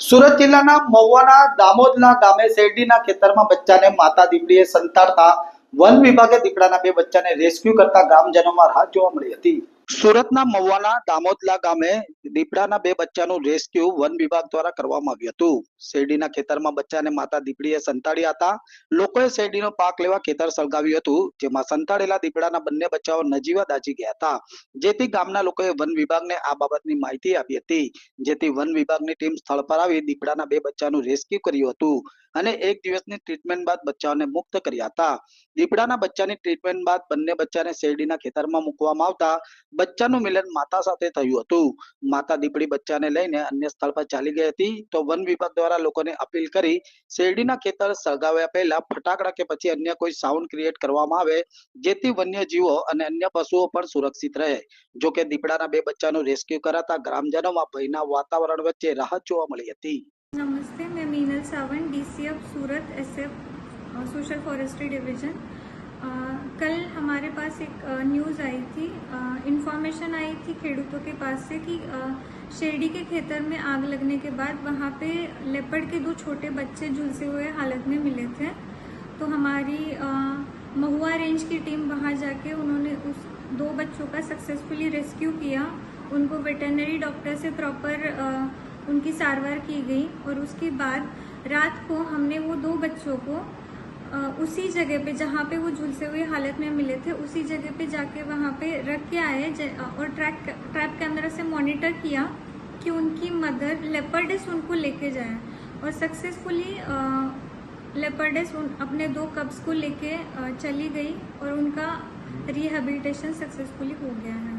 સુરત જિલ્લાના મહુવાના દામોદલા ગામે શેરડીના ખેતરમાં બચ્ચાને માતા દીપડીએ સંતાડતા વન વિભાગે દીપડાના બે બચ્ચાને રેસ્ક્યુ કરતા ગામજનોમાં રાહત જોવા મળી હતી. સુરતના મવાના દામોદલા ગામે દીપડાના બે બચ્ચાનું રેસ્ક્યુ વન વિભાગ દ્વારા કરવામાં આવ્યું હતું. શેરડીના ખેતરમાં બચ્ચાને માતા દીપડીએ સંતાડ્યા હતા. લોકોએ શેરડીનો પાક લેવા ખેતર સળગાવ્યું હતું, જેમાં સંતાડેલા દીપડાના બંને બચ્ચાઓ નજીવા દાજી ગયા હતા. જેથી ગામના લોકોએ વન વિભાગને આ બાબતની માહિતી આપી હતી. જેથી વન વિભાગની ટીમ સ્થળ પર આવી દીપડાના બે બચ્ચાનું રેસ્ક્યુ કર્યું હતું અને એક દિવસની ટ્રીટમેન્ટ બાદ બચ્ચાઓને મુક્ત કર્યા હતા. દીપડાના બચ્ચાની ટ્રીટમેન્ટ બાદ બંને બચ્ચાને શેરડીના ખેતરમાં મૂકવામાં આવતા બચ્ચાનું મિલન માતા સાથે થયું હતું. માતા દીપડી બચ્ચાને લઈને અન્ય સ્થળ પર ચાલી ગઈ હતી. તો વન વિભાગ દ્વારા લોકોને અપીલ કરી, શેરડીના ખેતર સળગાવ્યા પહેલા ફટાકડા કે પછી અન્ય કોઈ સાઉન્ડ ક્રિએટ કરવામાં આવે, જેથી વન્ય જીવો અને અન્ય પશુઓ પણ સુરક્ષિત રહે. જો કે દીપડાના બે બચ્ચાનું રેસ્ક્યુ કરાતા ગ્રામજનોમાં ભયના વાતાવરણ વચ્ચે રાહત જોવા મળી હતી. નમસ્તે, મેં Minal Sawant DCF Surat SF social forestry division अ, कल हमारे पास एक न्यूज़ आई थी। इन्फॉर्मेशन आई थी खेडूतों के पास से कि शेरडी के खेतर में आग लगने के बाद वहाँ पे लेपर्ड के दो छोटे बच्चे झुलसे हुए हालत में मिले थे। तो हमारी महुआ रेंज की टीम वहाँ जाके उन्होंने उस दो बच्चों का सक्सेसफुली रेस्क्यू किया। उनको वेटरनरी डॉक्टर से प्रॉपर उनकी सारवार की गई और उसके बाद रात को हमने वो दो बच्चों को उसी जगह पे जहाँ पे वो झुलसे हुए हालत में मिले थे, उसी जगह पे जाके वहाँ पे रख के आए और ट्रैक ट्रैप कैमरा से मॉनिटर किया कि उनकी मदर लेपर्डिस उनको लेके जाए। और सक्सेसफुली लेपर्डिस उन, अपने दो कब्स को लेके चली गई और उनका रिहेबिलिटेशन सक्सेसफुली हो गया है।